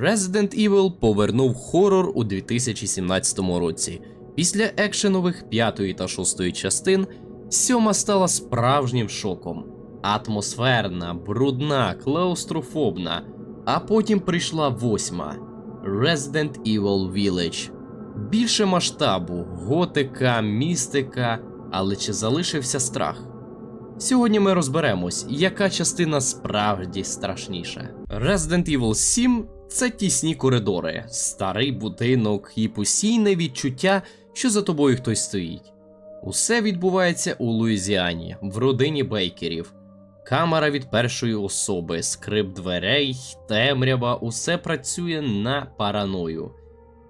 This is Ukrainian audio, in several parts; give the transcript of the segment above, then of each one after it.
Resident Evil повернув хорор у 2017 році. Після екшенових п'ятої та шостої частин сьома стала справжнім шоком. Атмосферна, брудна, клаустрофобна. А потім прийшла восьма Resident Evil Village. Більше масштабу, готика, містика, але чи залишився страх? Сьогодні ми розберемось, яка частина справді страшніша. Resident Evil 7 це тісні коридори, старий будинок і постійне відчуття, що за тобою хтось стоїть. Усе відбувається у Луїзіані, в родині бейкерів. Камера від першої особи, скрип дверей, темрява, усе працює на параною.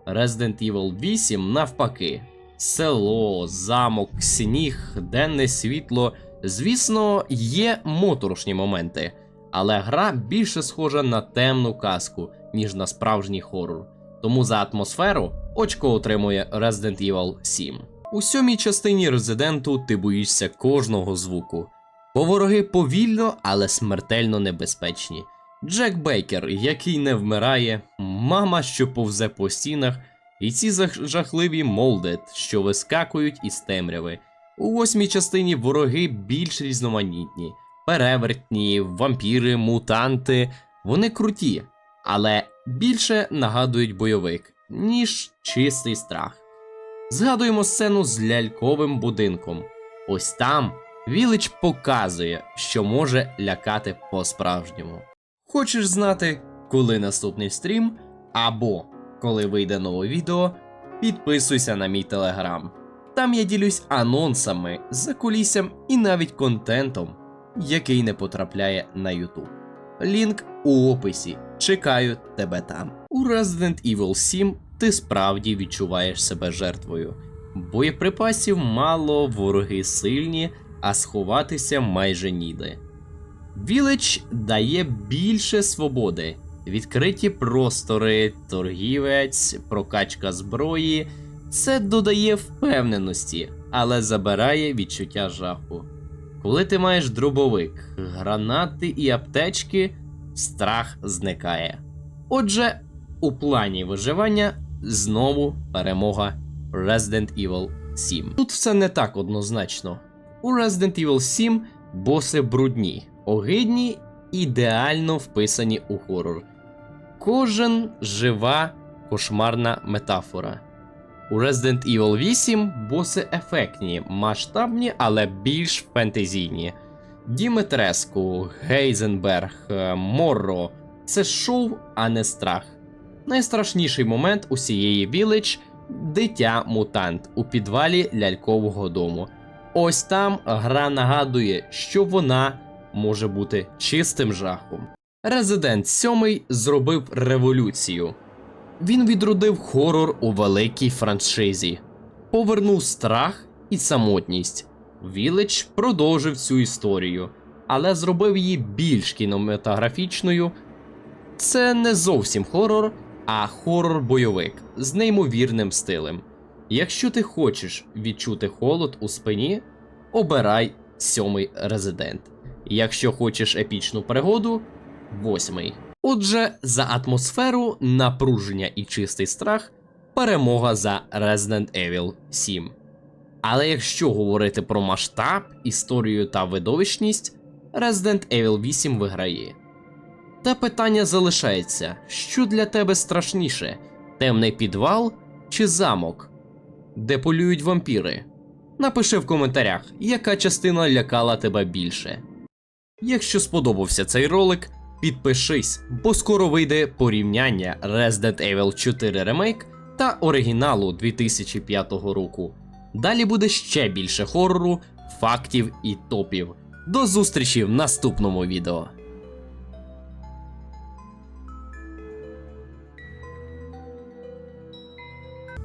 Resident Evil 8 навпаки. Село, замок, сніг, денне світло. Звісно, є моторошні моменти, але гра більше схожа на темну казку, ніж на справжній хорор. Тому за атмосферу очко отримує Resident Evil 7. У сьомій частині Резиденту ти боїшся кожного звуку. Бо вороги повільно, але смертельно небезпечні. Джек Бейкер, який не вмирає, мама, що повзе по стінах, і ці жахливі молдет, що вискакують із темряви. У восьмій частині вороги більш різноманітні: перевертні, вампіри, мутанти. Вони круті, але більше нагадують бойовик, ніж чистий страх. Згадуємо сцену з ляльковим будинком. Ось там Вілич показує, що може лякати по-справжньому. Хочеш знати, коли наступний стрім, або коли вийде нове відео, підписуйся на мій телеграм. Там я ділюсь анонсами, закуліссям і навіть контентом, який не потрапляє на YouTube. Лінк у описі. Чекаю тебе там. У Resident Evil 7 ти справді відчуваєш себе жертвою. Боєприпасів мало, вороги сильні, а сховатися майже ніде. Village дає більше свободи, відкриті простори, торгівець, прокачка зброї. Це додає впевненості, але забирає відчуття жаху. Коли ти маєш дробовик, гранати і аптечки, страх зникає. Отже, у плані виживання знову перемога Resident Evil 7. Тут все не так однозначно. У Resident Evil 7 боси брудні, огидні, ідеально вписані у хорор. Кожен жива кошмарна метафора. У Resident Evil 8 боси ефектні, масштабні, але більш фентезійні. Діметреску, Гейзенберг, е, Морро це шоу, а не страх. Найстрашніший момент усієї Village – дитя мутант у підвалі лялькового дому. Ось там гра нагадує, що вона може бути чистим жахом. Resident 7 зробив революцію. Він відродив хорор у великій франшизі, повернув страх і самотність. Village продовжив цю історію, але зробив її більш кінематографічною. Це не зовсім хорор, а хорор-бойовик з неймовірним стилем. Якщо ти хочеш відчути холод у спині, обирай сьомий резидент. Якщо хочеш епічну пригоду, восьмий. Отже, за атмосферу, напруження і чистий страх перемога за Resident Evil 7. Але якщо говорити про масштаб, історію та видовищність, Resident Evil 8 виграє. Та питання залишається: що для тебе страшніше: темний підвал чи замок, де полюють вампіри? Напиши в коментарях, яка частина лякала тебе більше. Якщо сподобався цей ролик, підпишись, бо скоро вийде порівняння Resident Evil 4 Remake та оригіналу 2005 року. Далі буде ще більше хорору, фактів і топів. До зустрічі в наступному відео.